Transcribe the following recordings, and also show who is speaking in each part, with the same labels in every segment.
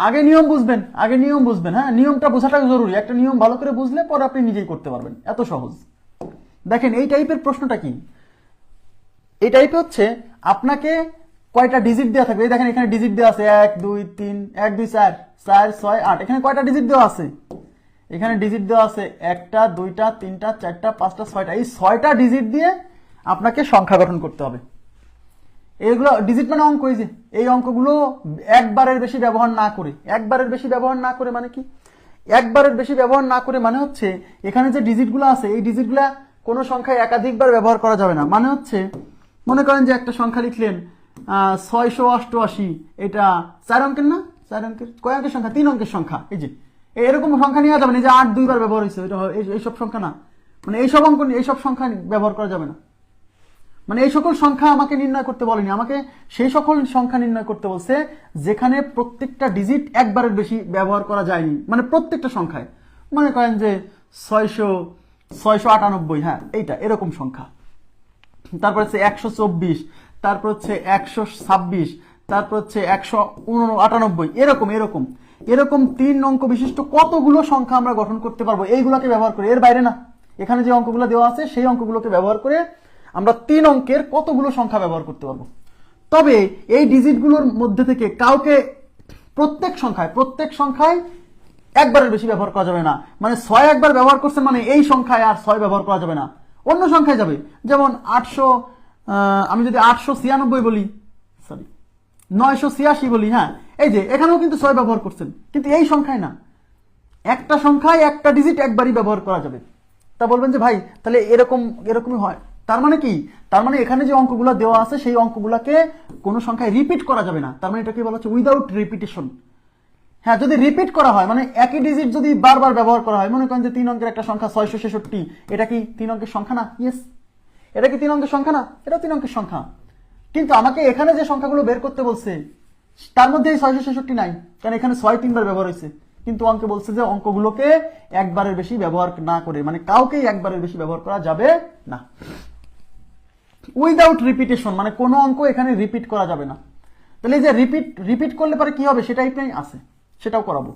Speaker 1: আগে নিয়ম বুঝবেন, আগে নিয়ম বুঝবেন হ্যাঁ? নিয়মটা বোঝাটা জরুরি। একটা নিয়ম ভালো করে বুঝলে পরে আপনি নিজেই করতে পারবেন। এত সহজ। দেখেন, এই টাইপের প্রশ্নটা কি? এই টাইপে হচ্ছে আপনাকে কয়টা ডিজিট দেওয়া থাকবে? এই দেখেন, এখানে ডিজিট দেওয়া আছে এক, দুই, তিন, এক, দুই, চার চার, ছয়, আট। এখানে কয়টা ডিজিট দেওয়া আছে? এখানে ডিজিট দেওয়া আছে একটা, দুইটা, তিনটা, চারটা, পাঁচটা, ছয়টা। এই ছয়টা ডিজিট দিয়ে আপনাকে সংখ্যা গঠন করতে হবে। এগুলো ডিজিট মানে অঙ্ক, এই যে, এই অঙ্কগুলো একবারের বেশি ব্যবহার না করে, একবারের বেশি ব্যবহার না করে মানে কি? একবারের বেশি ব্যবহার না করে মানে হচ্ছে, এখানে যে ডিজিটগুলো আছে, এই ডিজিটগুলা কোনো সংখ্যায় একাধিকবার ব্যবহার করা যাবে না। মানে হচ্ছে, মনে করেন যে একটা সংখ্যা লিখলেন ছয়শো অষ্টআশি, এটা চার অঙ্কের না? চার অঙ্কের, কয় অঙ্কের সংখ্যা? তিন অঙ্কের সংখ্যা, এই যে। এরকম সংখ্যা নেওয়া যাবে না যে আট দুইবার ব্যবহার হয়েছে, এটা এই- এইসব সংখ্যা না। মানে এইসব অঙ্ক, এইসব সংখ্যা ব্যবহার করা যাবে না। মানে এই সকল সংখ্যা আমাকে নির্ণয় করতে বলেনি। আমাকে সেই সকল সংখ্যা নির্ণয় করতে বলছে যেখানে প্রত্যেকটা ডিজিট একবারের বেশি ব্যবহার করা যায়নি। মানে প্রত্যেকটা সংখ্যায়। মনে করেন যে ছয়শো ছয়শো আটানব্বই হ্যাঁ এইটা, এরকম সংখ্যা। তারপর হচ্ছে একশো চব্বিশ, তারপর হচ্ছে একশো ছাব্বিশ, তারপর হচ্ছে একশো আটানব্বই, এরকম এরকম। এরকম তিন অঙ্ক বিশিষ্ট কতগুলো সংখ্যা আমরা গঠন করতে পারব? এইগুলোকে ব্যবহার করে। এর বাইরে না। এখানে যে অঙ্কগুলো দেওয়া আছে, সেই অঙ্কগুলোকে ব্যবহার করে আমরা তিন অঙ্কের কতগুলো সংখ্যা ব্যবহার করতে পারব। তবে এই ডিজিটগুলোর মধ্যে থেকে কাউকে প্রত্যেক সংখ্যায় প্রত্যেক সংখ্যায় একবারের বেশি ব্যবহার করা যাবে না। মানে ছয় একবার ব্যবহার করছেন মানে এই সংখ্যায় আর ছয় ব্যবহার করা যাবে না। অন্য সংখ্যায় যাবে। যেমন আটশো আমি যদি আটশো ছিয়ানব্বই বলি সরি নয়শো ছিয়াশি বলি হ্যাঁ এই যে, এখানেও কিন্তু ছয় ব্যবহার করছেন, কিন্তু এই সংখ্যায় না। একটা সংখ্যায় একটা ডিজিট একবারই ব্যবহার করা যাবে। তা বলবেন যে, ভাই, তাহলে এরকম, এরকমই হয়। তার মানে কি? তার মানে এখানে যে অঙ্কগুলো দেওয়া আছে, সেই অঙ্কগুলোকে কোনো সংখ্যায় রিপিট করা যাবে না। তার মানে এটাকে বলা হচ্ছে উইদাউট রিপিটেশন হ্যাঁ যদি রিপিট করা হয় মানে একই ডিজিট যদি বারবার ব্যবহার করা হয়, মনে করেন যে তিন অঙ্কের একটা সংখ্যা ছয়শো ছেষট্টি, এটা কি তিন অঙ্কের সংখ্যা না? ইয়েস এটা কি তিন অঙ্কের সংখ্যা না? এটা তিন অঙ্কের সংখ্যা। কিন্তু আমাকে এখানে যে সংখ্যাগুলো বের করতে বলছে, তার মধ্যে এই ছয়শো ছেষট্টি নাই, কারণ এখানে ছয় তিনবার ব্যবহার হয়েছে। কিন্তু অঙ্কে বলছে যে অঙ্কগুলোকে একবারের বেশি ব্যবহার না করে মানে কাউকেই একবারের বেশি ব্যবহার করা যাবে না। উইদাউট রিপিটেশন মানে কোনো অঙ্ক এখানে রিপিট করা যাবে না। তাহলে এই যে রিপিট রিপিট করলে পরে কি হবে? সেটাই নাই আছে। সেটাও করাবো।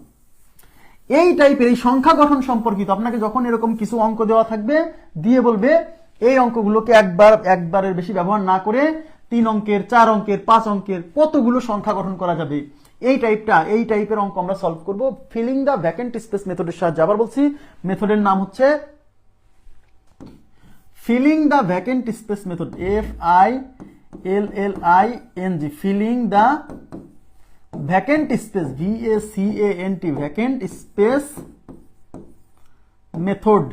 Speaker 1: এই টাইপের এই সংখ্যা গঠন সম্পর্কিত আপনাকে যখন এরকম কিছু অঙ্ক দেওয়া থাকবে, দিয়ে বলবে, এই অঙ্কগুলোকে একবার, একবারের বেশি ব্যবহার না করে তিন অঙ্কের, চার অঙ্কের, পাঁচ অঙ্কের কতগুলো সংখ্যা গঠন করা যাবে? এই টাইপটা এই টাইপের অঙ্ক আমরা সলভ করব। ফিলিং দ্য ভ্যাকেন্ট স্পেস মেথডের সাহায্যে আবার বলছি মেথডের নাম হচ্ছে filling the vacant space method F I L L I N G filling the vacant space V A C A N T vacant space method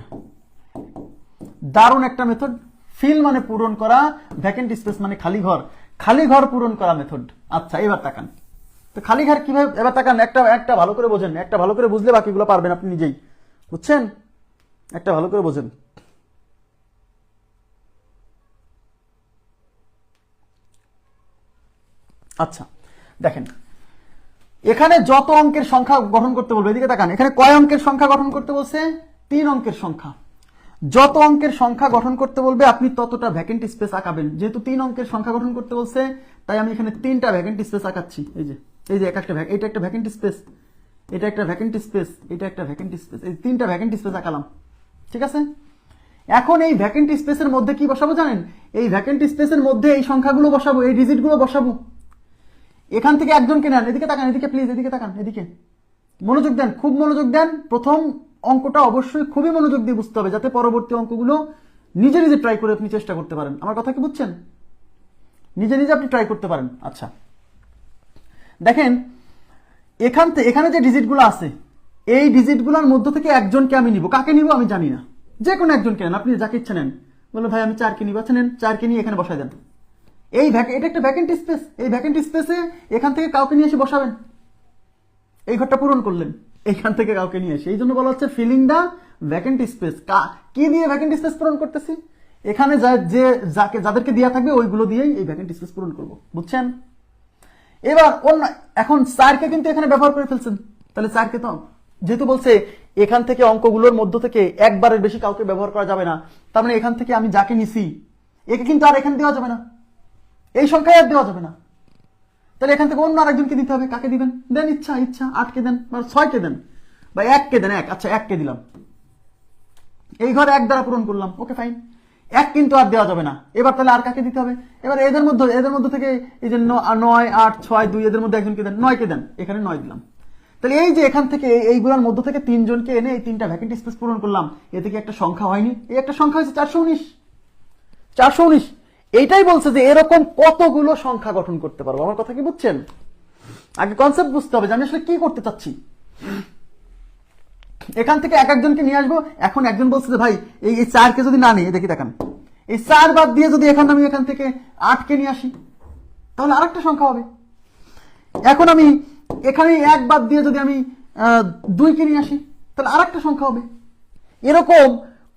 Speaker 1: দারুণ একটা মেথড ফিল মানে পূরণ করা ভ্যাকেন্ট স্পেস মানে খালি ঘর। খালি ঘর পূরণ করা মেথড আচ্ছা এবার তাকান। তো খালি ঘর কীভাবে এবার তাকান, একটা একটা ভালো করে বোঝেন। একটা ভালো করে বুঝলে বাকিগুলো পারবেন আপনি নিজেই। বুঝছেন? একটা ভালো করে বোঝেন। আচ্ছা দেখেন। এখানে যত অঙ্কের সংখ্যা গঠন করতে বলবে, এদিকে তাকান, এখানে কয় অঙ্কের সংখ্যা গঠন করতে বলছে? তিন অঙ্কের সংখ্যা। যত অঙ্কের সংখ্যা গঠন করতে বলবে, আপনি ততটা ভ্যাকেন্ট স্পেস আঁকাবেন। যেহেতু তিন অঙ্কের সংখ্যা গঠন করতে বলছে, তাই আমি এখানে তিনটা ভ্যাকেন্ট স্পেস আঁকাচ্ছি। এই যে এই যে এক একটা এটা একটা ভ্যাকেন্ট স্পেস এটা একটা ভ্যাকেন্ট স্পেস এটা একটা ভ্যাকেন্ট স্পেস এই তিনটা ভ্যাকেন্ট স্পেস আঁকালাম। ঠিক আছে? এখন এই ভ্যাকেন্ট স্পেসের মধ্যে কি বসাবো জানেন? এই ভ্যাকেন্ট স্পেসের মধ্যে এই সংখ্যাগুলো বসাবো, এই ডিজিটগুলো বসাবো। এখান থেকে একজনকে নেন এদিকে তাকান, এদিকে প্লিজ এদিকে তাকান, এদিকে। মনোযোগ দেন, খুব মনোযোগ দেন। প্রথম অঙ্কটা অবশ্যই খুবই মনোযোগ দিয়ে বুঝতে হবে, যাতে পরবর্তী অঙ্কগুলো নিজে নিজে ট্রাই করে আপনি চেষ্টা করতে পারেন। আমার কথা কি বুঝছেন? নিজে নিজে আপনি ট্রাই করতে পারেন। আচ্ছা। দেখেন, এখান থেকে এখানে যে ডিজিটগুলো আছে, এই ডিজিটগুলোর মধ্য থেকে একজনকে আমি নিব। কাকে নিব আমি জানি না। যে কোনো একজনকে নেন, আপনি যাকে ইচ্ছা নেন। বলল, ভাই, আমি চারকে নিব। আচ্ছা নেন, চারকে নিয়ে এখানে বসাই দেন। এই এটা একটা ভ্যাকেন্ট স্পেস এই ভ্যাকেন্ট স্পেসে এখান থেকে কাউকে নিয়ে এসে বসাবেন। এই ঘরটা পূরণ করলেন। এখান থেকে কাউকে নিয়ে এসে। এই জন্য বলা হচ্ছে ফিলিং দা ভ্যাকেন্ট স্পেস কি দিয়ে ভ্যাকেন্ট স্পেস পূরণ করতেছি? এখানে যা- যাকে যাদেরকে দেওয়া থাকবে ওইগুলো দিয়েই এই ভ্যাকেন্ট স্পেস পূরণ করব। বুঝছেন? এবার অন্য এখন চারকে কিন্তু এখানে ব্যবহার করে ফেলছেন। তাহলে চারকে তো যেহেতু বলছে এখান থেকে অঙ্কগুলোর মধ্য থেকে একবারের বেশি কাউকে ব্যবহার করা যাবে না, তার মানে এখান থেকে আমি যাকে নিছি, একে কিন্তু আর এখানে দেওয়া যাবে না। এই সংখ্যায় আর দেওয়া যাবে না। তাহলে এখান থেকে অন্য আরেকজনকে দিতে হবে। কাকে দিবেন? দেন ইচ্ছা ইচ্ছা, আটকে দেন, বা ছয়কে দেন, বা এককে দেন, এক। আচ্ছা এককে দিলাম। এই ঘর এক দ্বারা পূরণ করলাম। Okay, fine. এক কিন্তু আর দেওয়া যাবে না। এবার তাহলে আর কাকে দিতে হবে? এবার এদের মধ্যে এদের মধ্যে থেকে এই যে নয়, আট, ছয়, দুই, এদের মধ্যে একজনকে দেন, নয়কে দেন। এখানে নয় দিলাম। তাহলে এই যে এখান থেকে এই- এইগুলোর মধ্য থেকে তিনজনকে এনে এই তিনটা ভ্যাকেন্ট স্পেস পূরণ করলাম। এ থেকে একটা সংখ্যা হয়নি? এই একটা সংখ্যা হয়েছে চারশো উনিশ। চারশো উনিশ। এইটাই বলছে যে এরকম কতগুলো সংখ্যা গঠন করতে পারব। আমার কথা কি বুঝছেন? আগে কনসেপ্ট বুঝতে হবে যে আমি আসলে কি করতে চাচ্ছি। এখান থেকে এক একজনকে নিয়ে আসব। এখন একজন বলছে যে, ভাই, এই এই চারকে যদি না নিয়ে দেখি দেখান। এই চার বাদ দিয়ে যদি এখন আমি এখান থেকে আটকে নিয়ে আসি, তাহলে আরেকটা সংখ্যা হবে। এখন আমি এখানে এক বাদ দিয়ে যদি আমি দুইকে নিয়ে আসি, তাহলে আরেকটা সংখ্যা হবে। এরকম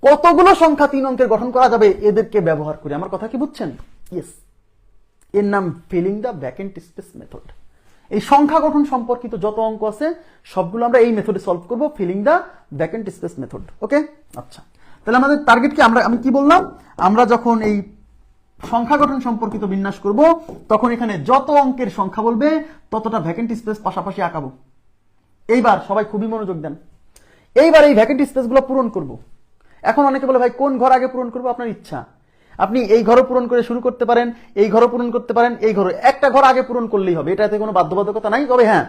Speaker 1: কতগুলো সংখ্যা তিন অঙ্কের গঠন করা যাবে এদেরকে ব্যবহার করে? আমার কথা কি বুঝছেন? ইয়েস এর নাম filling the vacant space method এই সংখ্যা গঠন সম্পর্কিত যত অঙ্ক আছে, সবগুলো আমরা এই মেথডে সলভ করব filling the vacant space method okay আচ্ছা। তাহলে আমাদের টার্গেট কি? আমরা, আমি কি বললাম? আমরা যখন এই সংখ্যা গঠন সম্পর্কিত বিন্যাস করব, তখন এখানে যত অঙ্কের সংখ্যা বলবে, ততটা ভ্যাকেন্ট স্পেস পাশাপাশি আঁকাবো। এইবার সবাই খুবই মনোযোগ দেন। এইবার এই ভ্যাকেন্ট স্পেসগুলো পূরণ করব। এখন অনেকে বলে, ভাই, কোন ঘর আগে পূরণ করব? আপনার ইচ্ছা। আপনি এই ঘরও পূরণ করে শুরু করতে পারেন, এই ঘরও পূরণ করতে পারেন, এই ঘর একটা ঘর আগে পূরণ করলেই হবে। এটাতে কোনো বাধ্যবাধকতা নাই? তবে হ্যাঁ।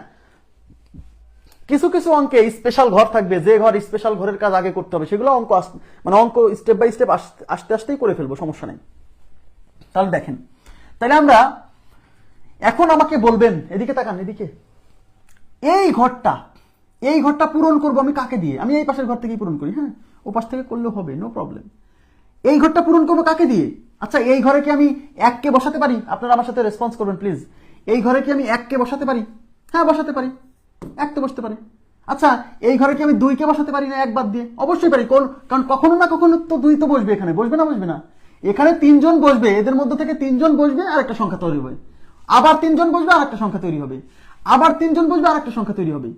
Speaker 1: কিছু কিছু অঙ্কে স্পেশাল ঘর থাকবে। যে ঘর স্পেশাল ঘরের কাজ আগে করতে হবে, সেগুলো অঙ্ক মানে অঙ্ক স্টেপ বাই স্টেপ আস্তে আস্তেই করে ফেলব, সমস্যা নেই। তাহলে দেখেন। তাহলে আমরা এখন আমাকে বলবেন, এদিকে তাকান, এদিকে। এই ঘরটা এই ঘরটা পূরণ করব আমি কাকে দিয়ে? আমি এই পাশের ঘর থেকেই পূরণ করি হ্যাঁ? ও পাশ থেকে করলেও হবে নো প্রবলেম এই ঘরটা পূরণ করব কাকে দিয়ে? আচ্ছা এই ঘরে কি আমি এককে বসাতে পারি? আপনারা আমার সাথে রেসপন্স করবেন প্লিজ এই ঘরে কি আমি এককে বসাতে পারি? হ্যাঁ বসাতে পারি। এক তো বসতে পারি। আচ্ছা এই ঘরে কি আমি দুইকে বসাতে পারি না এক বাদ দিয়ে? অবশ্যই পারি, কোন কারণ কখনো না কখনো তো দুই তো বসবে এখানে। বসবে না বসবে না। এখানে তিনজন বসবে, এদের মধ্যে থেকে তিনজন বসবে আর একটা সংখ্যা তৈরি হবে। আবার তিনজন বসবে আর একটা সংখ্যা তৈরি হবে। আবার তিনজন বসবে আর একটা সংখ্যা তৈরি হবে।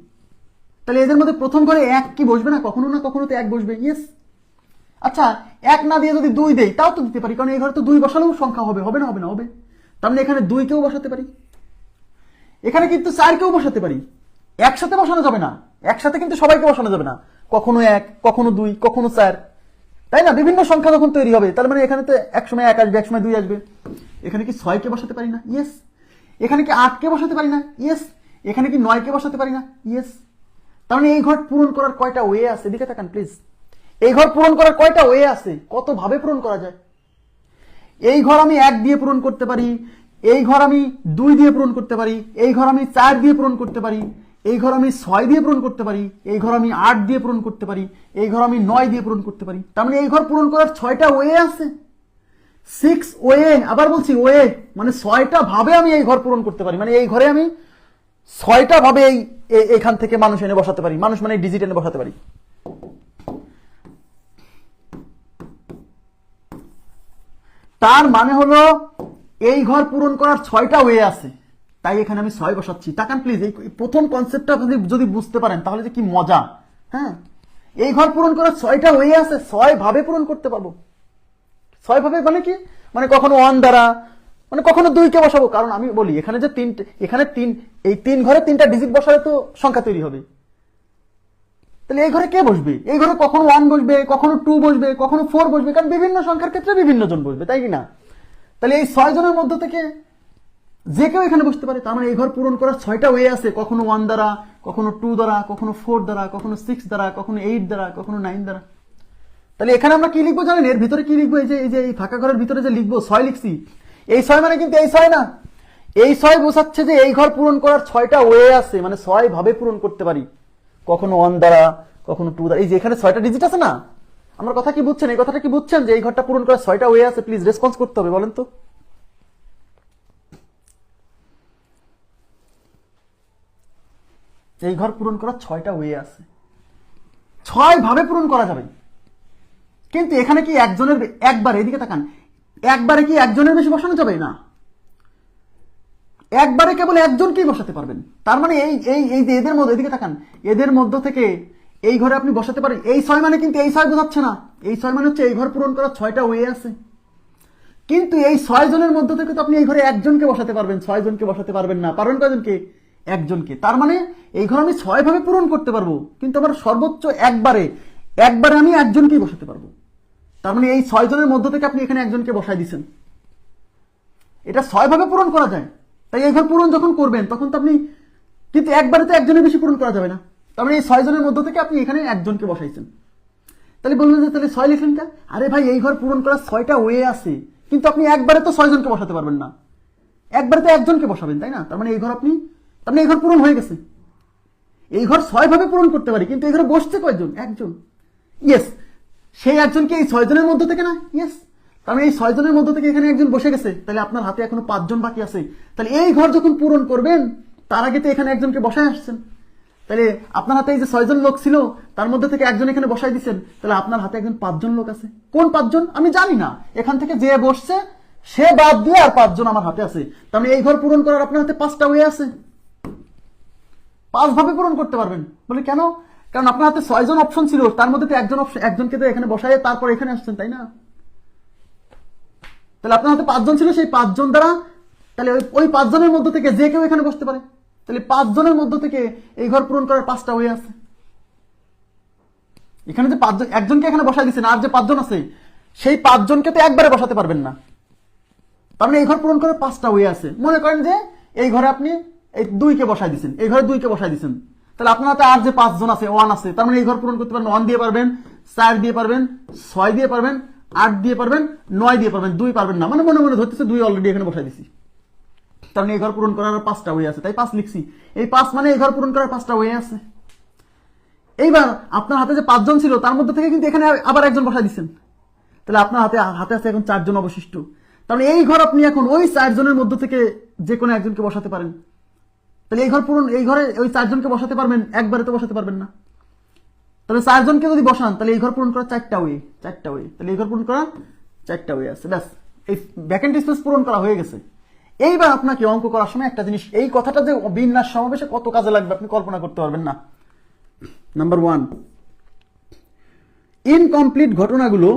Speaker 1: তাহলে এদের মধ্যে প্রথম ঘরে এক কি বসবে না? কখনো না কখনো তো এক বসবে ইয়েস আচ্ছা এক না দিয়ে যদি দুই দেই, তাও তো দিতে পারি, কারণ এই ঘরে তো দুই বসালেও সংখ্যা হবে হবে না হবে না, হবে। তার মানে এখানে দুই কেউ বসাতে পারি। এখানে কিন্তু চার কেউ বসাতে পারি। একসাথে বসানো যাবে না। একসাথে কিন্তু সবাইকে বসানো যাবে না। কখনো এক, কখনো দুই, কখনো চার। তাই না? বিভিন্ন সংখ্যা যখন তৈরি হবে, তার মানে এখানে তো এক সময় এক আসবে এক সময় দুই আসবে। এখানে কি ছয়কে বসাতে পারি না? ইয়েস এখানে কি আটকে বসাতে পারি না? ইয়েস এখানে কি নয়কে বসাতে পারি না? ইয়েস মানে এই ঘর পূরণ করার কয়টা ওয়ে আছে দিকে তাকান প্লিজ এই ঘর পূরণ করার কয়টা ওয়ে আছে কত ভাবে পূরণ করা যায় এই ঘর আমি এক দিয়ে পূরণ করতে পারি এই ঘর আমি দুই দিয়ে পূরণ করতে পারি এই ঘর আমি চার দিয়ে পূরণ করতে পারি এই ঘর আমি ছয় দিয়ে পূরণ করতে পারি এই ঘর আমি আট দিয়ে পূরণ করতে পারি এই ঘর আমি নয় দিয়ে পূরণ করতে পারি তার মানে এই ঘর পূরণ করার ছয়টা ওয়ে আছে সিক্স ওয়ে আবার বলছি ওয়ে মানে ছয়টা ভাবে আমি এই ঘর পূরণ করতে পারি মানে এই ঘরে আমি ছয়টা ভাবে এই এখান থেকে মানুষ এনে বসাতে পারি। মানুষ মানে ডিজিট এনে বসাতে পারি। তার মানে হলো, এই ঘর পূরণ করার ছয়টা ওয়ে আছে। তাই এখানে আমি ছয় বসাচ্ছি। তাকান প্লিজ এই প্রথম কনসেপ্টটা যদি যদি বুঝতে পারেন, তাহলে যে কি মজা। হ্যাঁ? এই ঘর পূরণ করার ছয়টা ওয়ে আছে। ছয় ভাবে পূরণ করতে পারব। ছয় ভাবে মানে কি? মানে কখনো ওয়ান দ্বারা মানে কখনো দুইকে বসাবো? কারণ আমি বলি, এখানে যে তিন এখানে তিন এই তিন ঘরে তিনটা ডিজিট বসালে তো সংখ্যা তৈরি হবে। তাহলে এই ঘরে কে বসবে? এই ঘরে কখনো ওয়ান বসবে, কখনো টু বসবে, কখনো ফোর বসবে, কারণ বিভিন্ন সংখ্যার ক্ষেত্রে বিভিন্ন জন বসবে, তাই কি না? তাহলে এই ছয় জনের মধ্য থেকে যে কেউ এখানে বসতে পারে, তার মানে এই ঘর পূরণ করার ছয়টা ওয়ে আছে, কখনো ওয়ান দ্বারা, কখনো টু দ্বারা, কখনো ফোর দ্বারা, কখনো সিক্স দ্বারা, কখনো এইট দ্বারা, কখনো নাইন দ্বারা। তাহলে এখানে আমরা কি লিখব জানেন? এর ভিতরে কি লিখব? এই যে এই যে এই ফাঁকা ঘরের ভিতরে যে লিখব, ছয় লিখছি এই ছয় মানে কিন্তু এই ছয় না। এই ছয় বোঝাচ্ছে যে এই ঘর পূরণ করার ছয়টা ওয়ে আছে মানে ছয় ভাবে পূরণ করতে পারি। কখনো ওয়ান দ্বারা, কখনো টু দ্বারা। এই যে এখানে ছয়টা ডিজিট আছে না, আমার কথা কি বুঝছেন? এই কথাটা কি বুঝছেন যে এই ঘরটা পূরণ করার ছয়টা ওয়ে আছে? প্লিজ রেসপন্স করতে হবে, বলেন তো। এই ঘর পূরণ করার ছয়টা ওয়ে আছে। ছয় ভাবে পূরণ করা যাবে। কিন্তু এখানে কি একজনের একবার, এদিকে তাকান একবারে কি একজনের বেশি বসানো যাবে? না। একবারে কেবল একজনকেই বসাতে পারবেন। তার মানে এই এই এই যে এদের মধ্যে, এদিকে তাকান, এদের মধ্য থেকে এই ঘরে আপনি বসাতে পারেন। এই ছয় মানে কিন্তু এই ছয় বোঝাচ্ছে না। এই ছয় মানে হচ্ছে এই ঘর পূরণ করার ছয়টা ওয়ে আছে। কিন্তু এই ছয় জনের মধ্য থেকে তো আপনি এই ঘরে একজনকে বসাতে পারবেন, ছয় জনকে বসাতে পারবেন না। পারবেন কয়জনকে? একজনকে। তার মানে এই ঘর আমি ছয় ভাবে পূরণ করতে পারব, কিন্তু আমার সর্বোচ্চ একবারে একবারে আমি একজনকেই বসাতে পারব। তার মানে এই ছয় জনের মধ্য থেকে আপনি এখানে একজনকে বসাই দিচ্ছেন এটা ছয় ভাবে পূরণ করা যায়। তাই এই ঘর পূরণ যখন করবেন, তখন তো আপনি কিন্তু একবারে তো একজনের বেশি পূরণ করা যাবে না। তার মানে এই ছয় জনের মধ্য থেকে আপনি এখানে একজনকে বসাইছেন। তাহলে বলবেন যে তাহলে ছয় লিখলেন কে? আরে ভাই, এই ঘর পূরণ করার ছয়টা ওয়ে আছে। কিন্তু আপনি একবারে তো ছয় জনকে বসাতে পারবেন না। একবারে তো একজনকে বসাবেন, তাই না? তার মানে এই ঘর আপনি তার মানে এই ঘর পূরণ হয়ে গেছে। এই ঘর ছয় ভাবে পূরণ করতে পারি, কিন্তু এই ঘরে বসছে কয়েকজন একজন। ইয়েস সেই একজনকে এই ছয় জনের মধ্যে থেকে না ইয়েস তার মানে এই ছয় জনের মধ্যে থেকে এখানে একজন বসে গেছে। তাহলে আপনার হাতে এখনও পাঁচজন বাকি আছে। তাহলে এই ঘর যখন পূরণ করবেন, তার আগে তো এখানে একজনকে বসায় আসছেন। তাহলে আপনার হাতে এই যে ছয়জন লোক ছিল, তার মধ্যে থেকে একজন এখানে বসাই দিচ্ছেন তাহলে আপনার হাতে একজন পাঁচজন লোক আছে। কোন পাঁচজন? আমি জানি না। এখান থেকে যে বসছে, সে বাদ দিয়ে আর পাঁচজন আমার হাতে আছে। তার মানে এই ঘর পূরণ করার আপনার হাতে পাঁচটা ওয়ে আছে। পাঁচ ভাবে পূরণ করতে পারবেন। বলে কেন? কারণ আপনার হাতে ছয়জন অপশন ছিল, তার মধ্যে তো একজন অপশন একজনকে তো এখানে বসাই তারপর এখানে আসছেন, তাই না? তাহলে আপনার হাতে পাঁচজন ছিল, সেই পাঁচজন দ্বারা তাহলে ওই পাঁচজনের মধ্য থেকে যে কেউ এখানে বসতে পারে। তাহলে পাঁচজনের মধ্য থেকে এই ঘর পূরণ করার পাঁচটা ওয়ে আছে। এখানে যে পাঁচজন একজনকে এখানে বসাই দিচ্ছেন আর যে পাঁচজন আছে, সেই পাঁচজনকে তো একবারে বসাতে পারবেন না। তার মানে এই ঘর পূরণ করার পাঁচটা ওয়ে আছে। মনে করেন যে এই ঘরে আপনি এই দুইকে বসাই দিচ্ছেন এই ঘরে দুইকে বসাই দিচ্ছেন তাহলে আপনার আর যে পাঁচজন আছে ওয়ান আছে, তার মানে এই ঘর পূরণ করতে পারেন ওয়ান দিয়ে পারবেন, চার দিয়ে পারবেন, ছয় দিয়ে পারবেন, আট দিয়ে পারবেন, নয় দিয়ে পারবেন, দুই পারবেন না। মানে মনে মনে ধরতেছে দুই অলরেডি এখানে বসাই দিছি। তার মানে এই ঘর পূরণ করার পাঁচটা ওয়ে আছে। তাই পাঁচ লিখছি। এই পাঁচ মানে এই ঘর পূরণ করার পাঁচটা ওয়ে আছে। এইবার আপনার হাতে যে পাঁচজন ছিল, তার মধ্যে থেকে কিন্তু এখানে আবার একজন বসাই দিচ্ছেন তাহলে আপনার হাতে হাতে আছে এখন চারজন অবশিষ্ট। তাহলে এই ঘর আপনি এখন ওই চারজনের মধ্য থেকে যে কোনো একজনকে বসাতে পারেন। তাহলে এই ঘর পূরণ, এই ঘরে ওই চারজনকে বসাতে পারবেন, একবারে তো বসাতে পারবেন না। তাহলে চারজনকে যদি বসান, তাহলে এই ঘর পূরণ করা চারটা ওয়ে চারটা ওয়ে তাহলে এই ঘর পূরণ করা চারটা ওয়ে আছে, ব্যাস। এই ভ্যাকেন্ট স্পেস পূরণ করা হয়ে গেছে। এইবার আপনাকে অঙ্ক করার সময় একটা জিনিস, এই কথাটা যে বিন্যাস সমাবেশে কত কাজে লাগবে আপনি কল্পনা করতে পারবেন না। নাম্বার ওয়ান ইনকমপ্লিট ঘটনাগুলো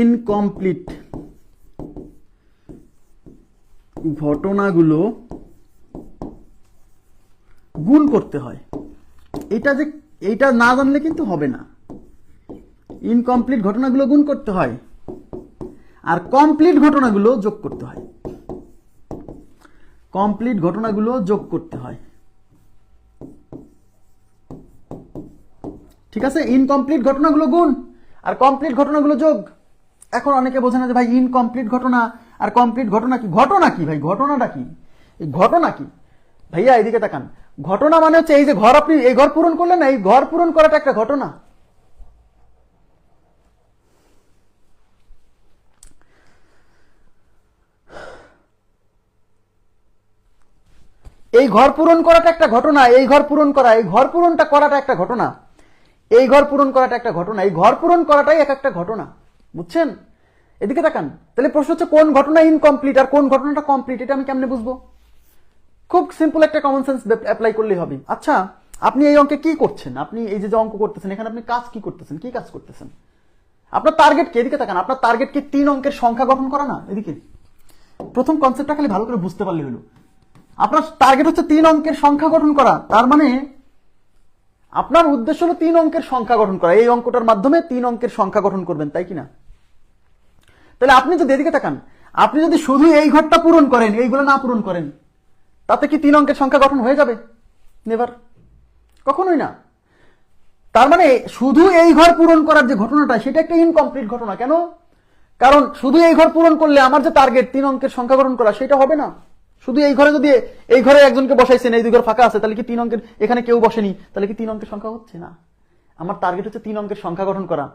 Speaker 1: ইনকমপ্লিট ঘটনাগুলো গুণ করতে হয়। এটা যে এইটা না জানলে কিন্তু হবে না। ইনকমপ্লিট ঘটনাগুলো গুণ করতে হয় আর কমপ্লিট ঘটনাগুলো যোগ করতে হয়। কমপ্লিট ঘটনাগুলো যোগ করতে হয়। ঠিক আছে? ইনকমপ্লিট ঘটনাগুলো গুণ আর কমপ্লিট ঘটনাগুলো যোগ। এখন অনেকে বোঝে না যে ভাই ইনকমপ্লিট ঘটনা আর কমপ্লিট ঘটনা কি? ঘটনা কি ভাই? ঘটনাটা কি? এই ঘটনা কি? ভাইয়া, এদিকে তাকান। ঘটনা মানে হচ্ছে এই যে ঘর আপনি এই ঘর পূরণ করলেন না, এই ঘর পূরণ করাটা একটা ঘটনা। এই ঘর পূরণ করাটা একটা ঘটনা, এই ঘর পূরণ করা, এই ঘর পূরণটা করাটা একটা ঘটনা। এই ঘর পূরণ করাটা একটা ঘটনা, এই ঘর পূরণ করাটাই এক একটা ঘটনা। বুঝছেন? এদিকে তাকান। তাহলে প্রশ্ন হচ্ছে, কোন ঘটনা ইনকমপ্লিট আর কোন ঘটনাটা কমপ্লিট এটা আমি কেমনে বুঝব? খুব সিম্পল একটা কমন সেন্স অ্যাপ্লাই করলেই হবে। আচ্ছা আপনি এই অঙ্কে কি করছেন? আপনি এই যে অঙ্ক করতেছেন, এখানে আপনি কাজ কি করতেছেন? কি কাজ করতেছেন? আপনার টার্গেট কি? এদিকে তাকান। আপনার টার্গেট কি তিন অঙ্কের সংখ্যা গঠন করা না? এদিকে। প্রথম কনসেপ্টটা খালি ভালো করে বুঝতে পারলে হলো। আপনার টার্গেট হচ্ছে তিন অঙ্কের সংখ্যা গঠন করা। তার মানে আপনার উদ্দেশ্য হলো তিন অঙ্কের সংখ্যা গঠন করা। এই অঙ্কটার মাধ্যমে তিন অঙ্কের সংখ্যা গঠন করবেন, তাই কি না? তাহলে আপনি যদি এদিকে তাকান। আপনি যদি শুধু এই ঘরটা পূরণ করেন, এইগুলো না পূরণ করেন, তাতে কি তিন অঙ্কের সংখ্যা গঠন হয়ে যাবে? নেভার কখনোই না। তার মানে শুধু এই ঘর পূরণ করার যে ঘটনাটা, সেটা একটা ইনকমপ্লিট ঘটনা। কেন? কারণ শুধু এই ঘর পূরণ করলে আমার যে টার্গেট তিন অঙ্কের সংখ্যা গঠন করা, সেটা হবে না। শুধু এই ঘরে যদি এই ঘরে একজনকে বসাইছেন, এই দুই ঘর ফাঁকা আছে, তাহলে কি তিন অঙ্কের, এখানে কেউ বসেনি, তাহলে কি তিন অঙ্কের সংখ্যা হচ্ছে না? আমার টার্গেট হচ্ছে তিন অঙ্কের সংখ্যা গঠন করা।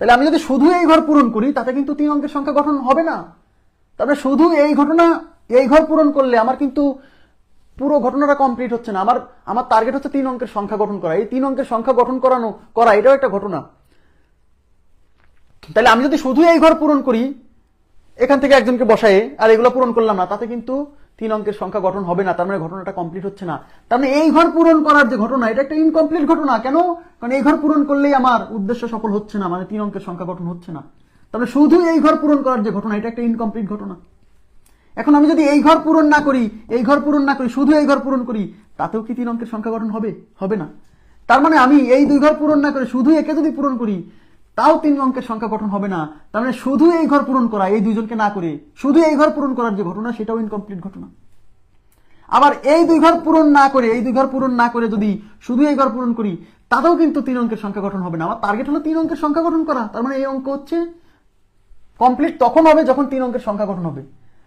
Speaker 1: তাহলে আমি যদি শুধু এই ঘর পূরণ করি, তাতে কিন্তু তিন অঙ্কের সংখ্যা গঠন হবে না। তাহলে শুধু এই ঘটনা, এই ঘর পূরণ করলে আমার কিন্তু পুরো ঘটনাটা কমপ্লিট হচ্ছে না। আমার আমার টার্গেট হচ্ছে তিন অঙ্কের সংখ্যা গঠন করা। এই তিন অঙ্কের সংখ্যা গঠন করানো, করা, এটাও একটা ঘটনা। তাহলে আমি যদি শুধু এই ঘর পূরণ করি, এখান থেকে একজনকে বসায়ে আর এগুলো পূরণ করলাম না, তাতে কিন্তু তিন অঙ্কের সংখ্যা গঠন হবে না, তার মানে ঘটনাটা কমপ্লিট হচ্ছে না। তার মানে এই ঘর পূরণ করার যে ঘটনা, এটা একটা ইনকমপ্লিট ঘটনা। কেন? কারণ এই ঘর পূরণ করলেই আমার উদ্দেশ্য সফল হচ্ছে না মানে তিন অঙ্কের সংখ্যা গঠন হচ্ছে না। তাহলে শুধু এই ঘর পূরণ করার যে ঘটনা, এটা একটা ইনকমপ্লিট ঘটনা। এখন আমি যদি এই ঘর পূরণ না করি, এই ঘর পূরণ না করি, শুধু এই ঘর পূরণ করি, তাতেও কি তিন অঙ্কের সংখ্যা গঠন হবে? হবে না। তার মানে আমি এই দুই ঘর পূরণ না করে শুধু একে যদি পূরণ করি তাও তিন অঙ্কের সংখ্যা গঠন হবে না। তার মানে শুধু এই ঘর পূরণ করা, এই দুইজনকে না করে, শুধু এই ঘর পূরণ করার যে ঘটনা, সেটাও ইনকমপ্লিট ঘটনা। আবার এই দুই ঘর পূরণ না করে, এই দুই ঘর পূরণ না করে যদি শুধু এই ঘর পূরণ করি, তাতেও কিন্তু তিন অঙ্কের সংখ্যা গঠন হবে না। আমার টার্গেট হলো তিন অঙ্কের সংখ্যা গঠন করা। তার মানে এই অঙ্ক হচ্ছে কমপ্লিট তখন হবে যখন তিন অঙ্কের সংখ্যা গঠন হবে।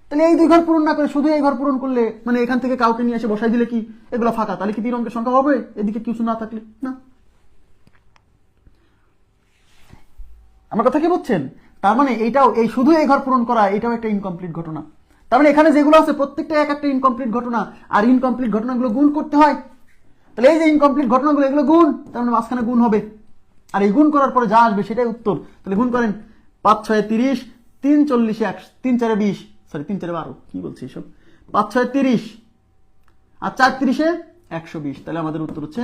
Speaker 1: তাহলে এই দুই ঘর পূরণ না করে শুধু এই ঘর পূরণ করলে মানে এখান থেকে কাউকে নিয়ে এসে বসাই দিলে কি? এগুলো ফাঁকা। তাহলে কি তিন অঙ্কের সংখ্যা হবে? এদিকে কিছু না থাকলে? না। আমার কথা কি বুঝছেন? তার মানে এইটাও, এই শুধু এই ঘর পূরণ করা, এটাও একটা ইনকমপ্লিট ঘটনা। তার মানে এখানে যেগুলো আছে, প্রত্যেকটা এক একটা ইনকমপ্লিট ঘটনা, আর ইনকমপ্লিট ঘটনাগুলো গুণ করতে হয়। তাহলে এই যে ইনকমপ্লিট ঘটনাগুলো, এগুলো গুণ, তার মানে মাঝখানে গুণ হবে। আর এই গুণ করার পরে যা আসবে সেটাই উত্তর। তাহলে গুণ করেন, পাঁচ, ছয়, তিরিশ, তিন, চল্লিশে, এক, তিন, চারে বিশ সরি তিন, চারে বারো, কি বলছি এসব? পাঁচ, ছয়, তিরিশ, আর চার, তিরিশে একশো বিশ। তাহলে আমাদের উত্তর হচ্ছে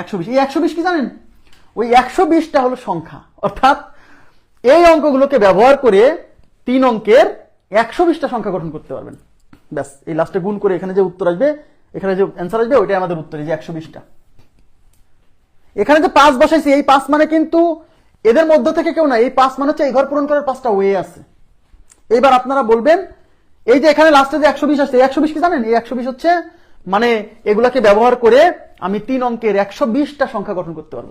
Speaker 1: একশো বিশ। এই একশো বিশ কি জানেন? ওই একশো বিশটা হলো সংখ্যা, অর্থাৎ এই অঙ্কগুলোকে ব্যবহার করে তিন অঙ্কের একশো বিশটা সংখ্যা গঠন করতে পারবেন। ব্যাস, এই লাস্টে গুণ করে এখানে যে উত্তর আসবে, এখানে যে অ্যান্সার আসবে, ওইটাই আমাদের উত্তর, এই যে একশো বিশটা। এখানে যে পাঁচ বসাইছি, এই পাঁচ মানে কিন্তু এদের মধ্য থেকে কেউ না, এই পাঁচ মানে হচ্ছে এই ঘর পূরণ করার পাঁচটা ওয়ে আছে। এবার আপনারা বলবেন, এই যে এখানে লাস্টে যে একশো বিশ আসছে একশো বিশ কি জানেন? এই একশো বিশ হচ্ছে মানে এগুলাকে ব্যবহার করে আমি তিন অঙ্কের একশো বিশটা সংখ্যা গঠন করতে পারব।